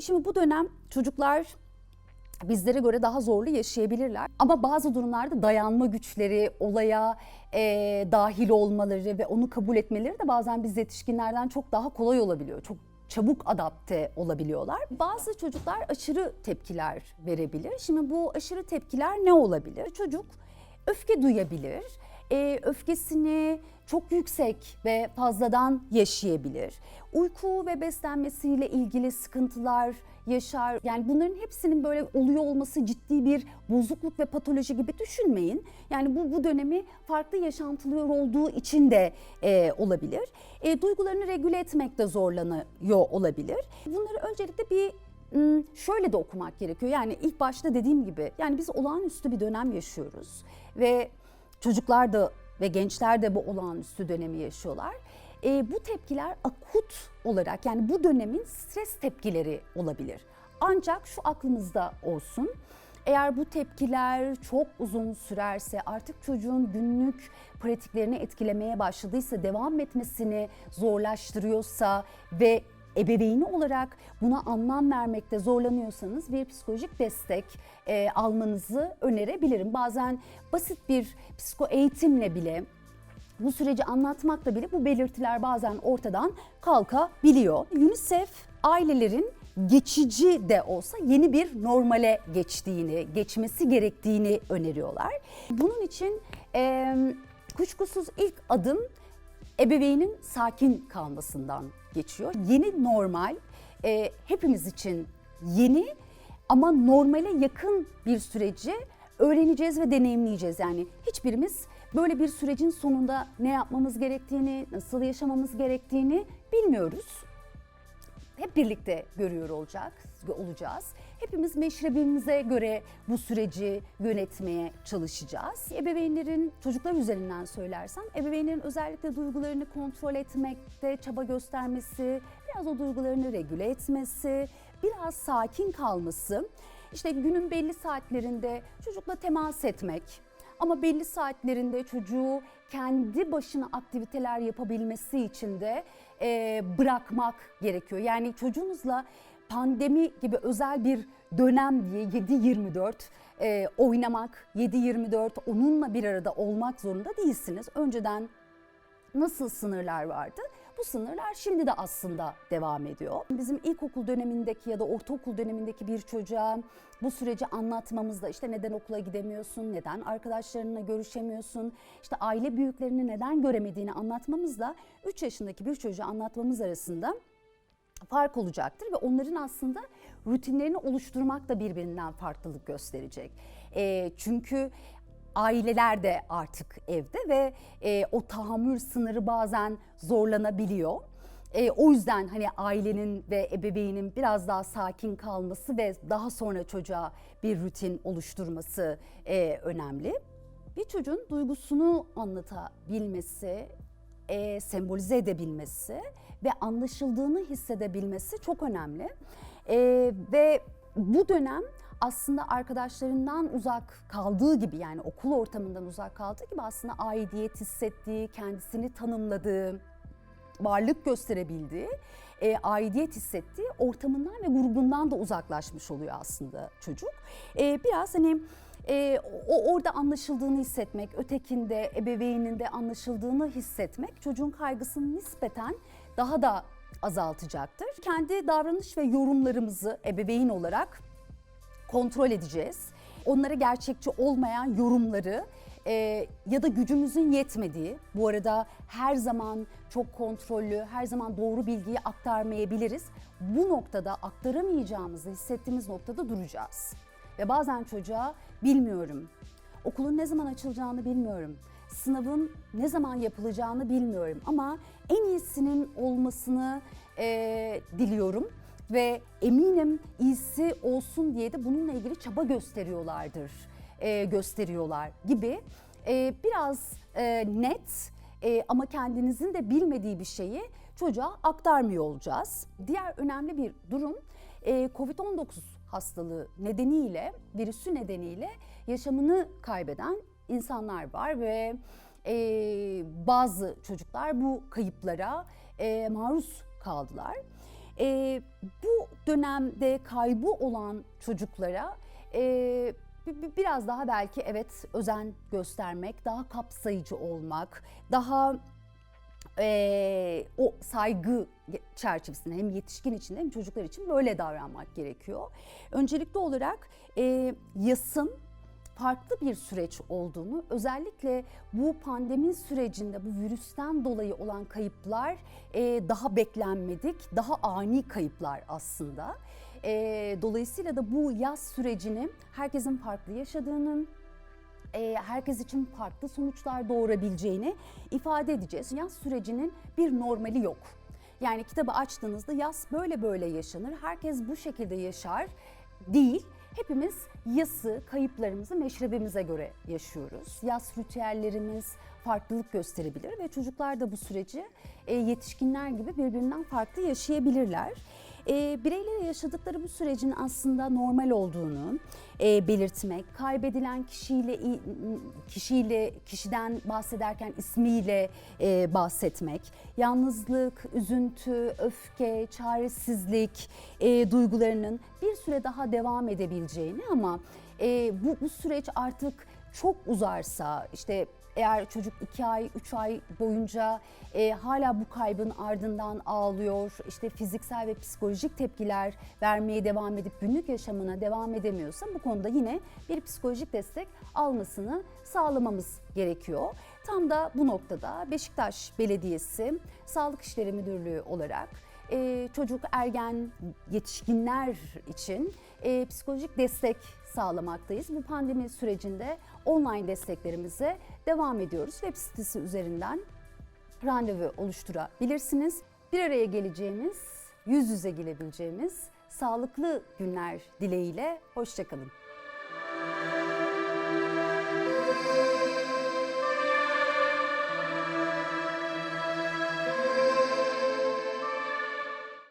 Şimdi bu dönem çocuklar bizlere göre daha zorlu yaşayabilirler. Ama bazı durumlarda dayanma güçleri, olaya e, dahil olmaları ve onu kabul etmeleri de bazen biz yetişkinlerden çok daha kolay olabiliyor. Çok çabuk adapte olabiliyorlar. Bazı çocuklar aşırı tepkiler verebilir. Şimdi bu aşırı tepkiler ne olabilir? Çocuk öfke duyabilir. E, öfkesini çok yüksek ve fazladan yaşayabilir. Uyku ve beslenmesiyle ilgili sıkıntılar yaşar. Yani bunların hepsinin böyle oluyor olması ciddi bir bozukluk ve patoloji gibi düşünmeyin. Yani bu bu dönemi farklı yaşantılıyor olduğu için de e, olabilir. E, duygularını regüle etmekte zorlanıyor olabilir. Bunları öncelikle bir şöyle de okumak gerekiyor. Yani ilk başta dediğim gibi yani biz olağanüstü bir dönem yaşıyoruz ve çocuklar da ve gençler de bu olağanüstü dönemi yaşıyorlar. E, bu tepkiler akut olarak yani bu dönemin stres tepkileri olabilir. Ancak şu aklımızda olsun. Eğer bu tepkiler çok uzun sürerse artık çocuğun günlük pratiklerini etkilemeye başladıysa devam etmesini zorlaştırıyorsa ve ebeveyni olarak buna anlam vermekte zorlanıyorsanız bir psikolojik destek e, almanızı önerebilirim. Bazen basit bir psiko eğitimle bile bu süreci anlatmakla bile bu belirtiler bazen ortadan kalkabiliyor. UNICEF ailelerin geçici de olsa yeni bir normale geçtiğini, geçmesi gerektiğini öneriyorlar. Bunun için e, kuşkusuz ilk adım ebeveynin sakin kalmasından geçiyor. Yeni normal e, hepimiz için yeni ama normale yakın bir süreci öğreneceğiz ve deneyimleyeceğiz. Yani hiçbirimiz böyle bir sürecin sonunda ne yapmamız gerektiğini, nasıl yaşamamız gerektiğini bilmiyoruz. Hep birlikte görüyor olacak, olacağız. Hepimiz meşrebimize göre bu süreci yönetmeye çalışacağız. Ebeveynlerin çocuklar üzerinden söylersem, ebeveynlerin özellikle duygularını kontrol etmekte çaba göstermesi, biraz o duygularını regüle etmesi, biraz sakin kalması, işte günün belli saatlerinde çocukla temas etmek, ama belli saatlerinde çocuğu kendi başına aktiviteler yapabilmesi için de e, bırakmak gerekiyor. Yani çocuğunuzla pandemi gibi özel bir dönem diye 7-24 e, oynamak, 7-24 onunla bir arada olmak zorunda değilsiniz. Önceden nasıl sınırlar vardı? Bu sınırlar şimdi de aslında devam ediyor. Bizim ilkokul dönemindeki ya da ortaokul dönemindeki bir çocuğa bu süreci anlatmamızda işte neden okula gidemiyorsun, neden arkadaşlarınla görüşemiyorsun, işte aile büyüklerini neden göremediğini anlatmamızla 3 yaşındaki bir çocuğa anlatmamız arasında fark olacaktır ve onların aslında rutinlerini oluşturmak da birbirinden farklılık gösterecek. E, çünkü aileler de artık evde ve e, o tahammül sınırı bazen zorlanabiliyor. E, o yüzden hani ailenin ve ebeveynin biraz daha sakin kalması ve daha sonra çocuğa bir rutin oluşturması e, önemli. Bir çocuğun duygusunu anlatabilmesi, e, sembolize edebilmesi ve anlaşıldığını hissedebilmesi çok önemli. E, ve bu dönem aslında arkadaşlarından uzak kaldığı gibi yani okul ortamından uzak kaldığı gibi aslında aidiyet hissettiği, kendisini tanımladığı, varlık gösterebildiği, e, aidiyet hissettiği ortamından ve grubundan da uzaklaşmış oluyor aslında çocuk. E, biraz hani e, o orada anlaşıldığını hissetmek, ötekinde, ebeveyninde anlaşıldığını hissetmek çocuğun kaygısını nispeten daha da azaltacaktır. Kendi davranış ve yorumlarımızı ebeveyn olarak kontrol edeceğiz. Onlara gerçekçi olmayan yorumları e, ya da gücümüzün yetmediği, bu arada her zaman çok kontrollü, her zaman doğru bilgiyi aktarmayabiliriz. Bu noktada aktaramayacağımızı hissettiğimiz noktada duracağız. Ve bazen çocuğa bilmiyorum, okulun ne zaman açılacağını bilmiyorum, sınavın ne zaman yapılacağını bilmiyorum. Ama en iyisinin olmasını e, diliyorum ve eminim iyisi olsun diye de bununla ilgili çaba gösteriyorlardır, e, gösteriyorlar. gibi e, biraz e, net e, ama kendinizin de bilmediği bir şeyi çocuğa aktarmıyor olacağız. Diğer önemli bir durum COVID-19 hastalığı nedeniyle, virüsü nedeniyle yaşamını kaybeden insanlar var ve e, bazı çocuklar bu kayıplara e, maruz kaldılar. E, bu dönemde kaybı olan çocuklara e, bi- bi- biraz daha belki evet özen göstermek, daha kapsayıcı olmak, daha eee, o saygı çerçevesinde hem yetişkin için hem çocuklar için böyle davranmak gerekiyor. Öncelikli olarak eee, yasın farklı bir süreç olduğunu, özellikle bu pandemi sürecinde bu virüsten dolayı olan kayıplar eee, daha beklenmedik, daha ani kayıplar aslında. Eee, dolayısıyla da bu yaz sürecini herkesin farklı yaşadığını, e, herkes için farklı sonuçlar doğurabileceğini ifade edeceğiz. Yaz sürecinin bir normali yok. Yani kitabı açtığınızda yaz böyle böyle yaşanır, herkes bu şekilde yaşar değil. Hepimiz yası, kayıplarımızı meşrebimize göre yaşıyoruz. Yaz ritüellerimiz farklılık gösterebilir ve çocuklar da bu süreci e, yetişkinler gibi birbirinden farklı yaşayabilirler. E, bireylerin yaşadıkları bu sürecin aslında normal olduğunu e, belirtmek, kaybedilen kişiyle kişiyle kişiden bahsederken ismiyle e, bahsetmek, yalnızlık, üzüntü, öfke, çaresizlik e, duygularının bir süre daha devam edebileceğini ama e, bu, bu süreç artık çok uzarsa işte eğer çocuk 2 ay, 3 ay boyunca e, hala bu kaybın ardından ağlıyor, işte fiziksel ve psikolojik tepkiler vermeye devam edip günlük yaşamına devam edemiyorsa bu konuda yine bir psikolojik destek almasını sağlamamız gerekiyor. Tam da bu noktada Beşiktaş Belediyesi Sağlık İşleri Müdürlüğü olarak e, çocuk, ergen, yetişkinler için e, psikolojik destek sağlamaktayız. Bu pandemi sürecinde online desteklerimize devam ediyoruz. Web sitesi üzerinden randevu oluşturabilirsiniz. Bir araya geleceğimiz, yüz yüze gelebileceğimiz sağlıklı günler dileğiyle. Hoşçakalın.